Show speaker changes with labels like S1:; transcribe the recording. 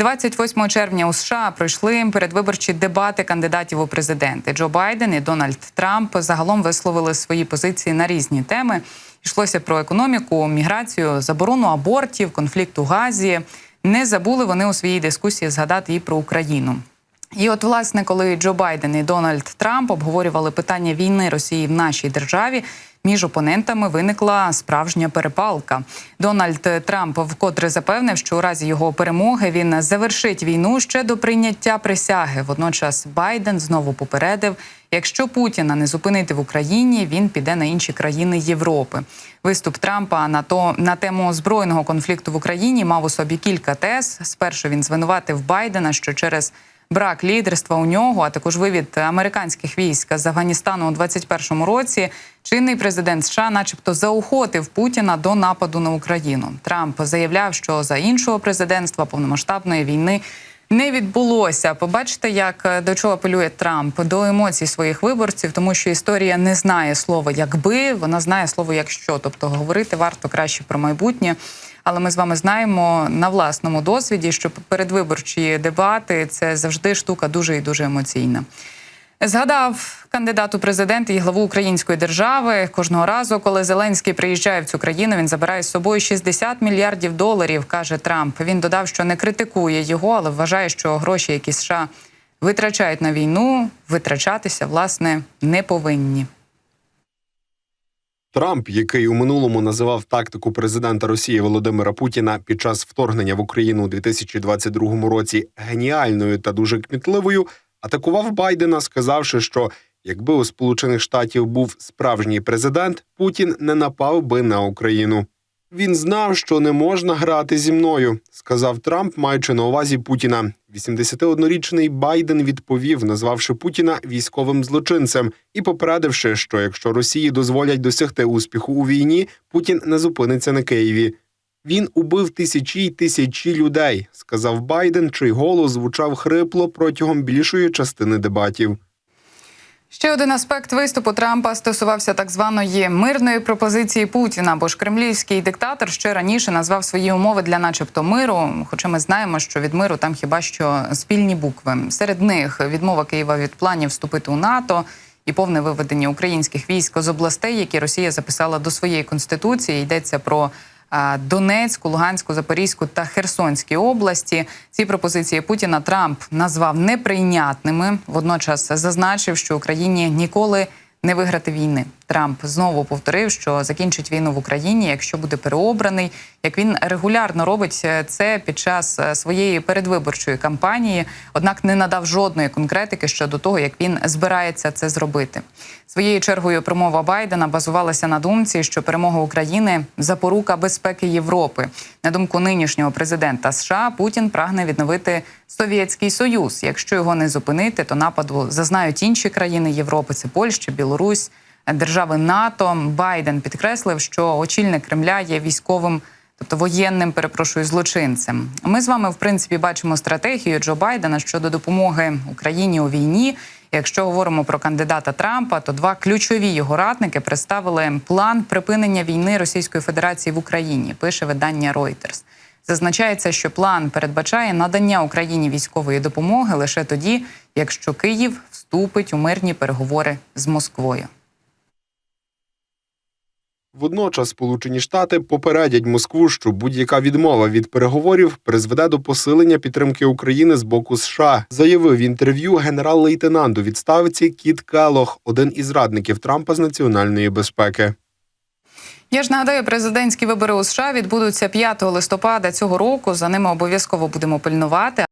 S1: 28 червня у США пройшли передвиборчі дебати кандидатів у президенти. Джо Байден і Дональд Трамп загалом висловили свої позиції на різні теми. Йшлося про економіку, міграцію, заборону абортів, конфлікт у Газі. Не забули вони у своїй дискусії згадати і про Україну. І от, власне, коли Джо Байден і Дональд Трамп обговорювали питання війни Росії в нашій державі, між опонентами виникла справжня перепалка. Дональд Трамп вкотре запевнив, що у разі його перемоги він завершить війну ще до прийняття присяги. Водночас Байден знову попередив, якщо Путіна не зупинити в Україні, він піде на інші країни Європи. Виступ Трампа на то на тему збройного конфлікту в Україні мав у собі кілька тез. Спершу він звинуватив Байдена, що через брак лідерства у нього, а також вивід американських військ з Афганістану у 21-му році. Чинний президент США, начебто, заохотив Путіна до нападу на Україну. Трамп заявляв, що за іншого президентства повномасштабної війни. Не відбулося. Побачите, як е, до чого апелює Трамп до емоцій своїх виборців, тому що історія не знає слова якби, вона знає слово якщо. Тобто говорити варто краще про майбутнє. Але ми з вами знаємо на власному досвіді, що передвиборчі дебати це завжди штука дуже і дуже емоційна. Згадав кандидат у президенти і главу української держави. Кожного разу, коли Зеленський приїжджає в цю країну, він забирає з собою 60 мільярдів доларів, каже Трамп. Він додав, що не критикує його, але вважає, що гроші, які США витрачають на війну, витрачатися власне не повинні.
S2: Трамп, який у минулому називав тактику президента Росії Володимира Путіна під час вторгнення в Україну у 2022 році геніальною та дуже кмітливою, атакував Байдена, сказавши, що якби у Сполучених Штатів був справжній президент, Путін не напав би на Україну. Він знав, що не можна грати зі мною, сказав Трамп, маючи на увазі Путіна. 81-річний Байден відповів, назвавши Путіна військовим злочинцем і попередивши, що якщо Росії дозволять досягти успіху у війні, Путін не зупиниться на Києві. Він убив тисячі й тисячі людей, сказав Байден, чий голос звучав хрипло протягом більшої частини дебатів.
S1: Ще один аспект виступу Трампа стосувався так званої мирної пропозиції Путіна, бо ж кремлівський диктатор ще раніше назвав свої умови для, начебто, миру. Хоча ми знаємо, що від миру там хіба що спільні букви. Серед них відмова Києва від планів вступити у НАТО і повне виведення українських військ з областей, які Росія записала до своєї конституції. Йдеться про Донецьку, Луганську, Запорізьку та Херсонські області. Ці пропозиції Путіна Трамп назвав неприйнятними. Водночас зазначив, що Україні ніколи не виграти війни. Трамп знову повторив, що закінчить війну в Україні, якщо буде переобраний. Як він регулярно робить це під час е, своєї передвиборчої кампанії, однак не надав жодної конкретики щодо того, як він збирається це зробити. Своєю чергою промова Байдена базувалася на думці, що перемога України запорука безпеки Європи. На думку нинішнього президента США, Путін прагне відновити Совєтський Союз. Якщо його не зупинити, то нападу зазнають інші країни Європи. Це Польща, Білорусь, держави НАТО. Байден підкреслив, що очільник Кремля є військовим. Тобто воєнним, перепрошую, злочинцем. Ми з вами, в принципі, бачимо стратегію Джо Байдена щодо допомоги Україні у війні. Якщо говоримо про кандидата Трампа, то два ключові його радники представили план припинення війни Російської Федерації в Україні. Пише видання Reuters. Зазначається, що план передбачає надання Україні військової допомоги лише тоді, якщо Київ вступить у мирні переговори з Москвою.
S2: Водночас Сполучені Штати попередять Москву, що будь-яка відмова від переговорів призведе до посилення підтримки України з боку США, заявив в інтерв'ю генерал-лейтенант у відставці Кіт Келох, один із радників Трампа з національної безпеки.
S1: Я ж нагадаю, президентські вибори у США відбудуться 5 листопада цього року. За ними обов'язково будемо пильнувати.